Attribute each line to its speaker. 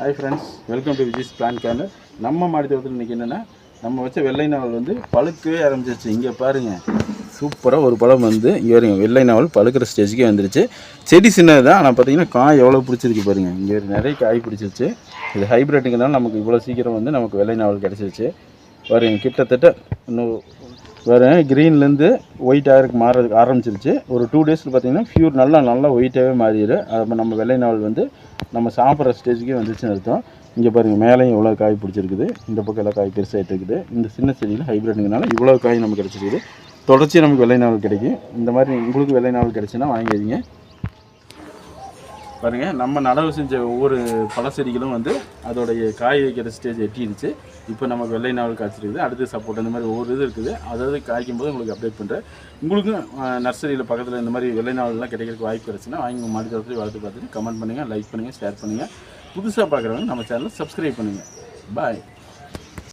Speaker 1: Hi friends welcome to Vijay's plan canner நம்ம மாடி தோட்டத்தில் இன்றைக்கி என்னென்னா நம்ம வச்ச வெள்ளை நாவல் வந்து பழுக்கவே ஆரம்பிச்சிருச்சு. இங்கே பாருங்கள் சூப்பராக ஒரு பழம் வந்து இங்கே வருங்க வெள்ளை நாவல் பழுக்கிற ஸ்டேஜுக்கே வந்துருச்சு. செடி சின்னது தான் ஆனால் பார்த்தீங்கன்னா காய் எவ்வளோ பிடிச்சிருக்கு பாருங்கள் இங்கே நிறைய காய் பிடிச்சிருச்சு. இது ஹைப்ரிட்டுங்கிறனால நமக்கு இவ்வளோ சீக்கிரம் வந்து நமக்கு வெள்ளை நாவல் கிடச்சிருச்சு. பாருங்க கிட்டத்தட்ட இன்னும் வேறு க்ரீன்லேருந்து ஒயிட் இருக்கு மாறதுக்கு ஆரம்பிச்சிருச்சு. ஒரு டூ டேஸில் பார்த்தீங்கன்னா ஃபியூர் நல்லா நல்லா ஒயிட்டாகவே மாறிடு. அப்போ நம்ம வெள்ளை நாவல் வந்து நம்ம சாப்பிட்ற ஸ்டேஜுக்கே வந்துச்சுன்னு அர்த்தம். இங்கே பாருங்கள் மேலேயும் இவ்வளோ காய் பிடிச்சிருக்குது. இந்த பக்கம் எல்லாம் காய் பெருசாகிட்டு இருக்குது இந்த சின்ன செடியில் ஹைப்ரிட்டுங்கனால இவ்வளோ காய் நமக்கு கிடச்சிருக்குது. தொடர்ச்சி நமக்கு வெள்ளை நாவல் கிடைக்கும். இந்த மாதிரி உங்களுக்கு வெள்ளை நாவல் கிடைச்சுன்னா வாங்கிடுங்க பாருங்கள் நம்ம நடவு செஞ்ச ஒவ்வொரு பழ செடிகளும் வந்து அதோடைய காய் வைக்கிற ஸ்டேஜ் எட்டிடுச்சு இப்போ நமக்கு வெள்ளை நாவல் காய்ச்சிருக்குது அடுத்து சப்போர்ட் இந்த மாதிரி ஒவ்வொரு இது இருக்குது. அதாவது காய்க்கும் போது உங்களுக்கு அப்டேட் பண்ணுறேன் உங்களுக்கும் நர்சரியில் பக்கத்தில் இந்த மாதிரி வெள்ளை நாவல்லாம் கிடைக்கிறதுக்கு வாய்ப்பு கிடச்சுன்னா வாங்கி உங்கள் மாடி தோட்டத்தில் வளர்த்து பார்த்துட்டு கமெண்ட் பண்ணுங்கள் லைக் பண்ணுங்கள் ஷேர் பண்ணுங்கள் புதுசாக பார்க்குறவங்க நம்ம சேனலை சப்ஸ்கிரைப் பண்ணுங்கள் பாய்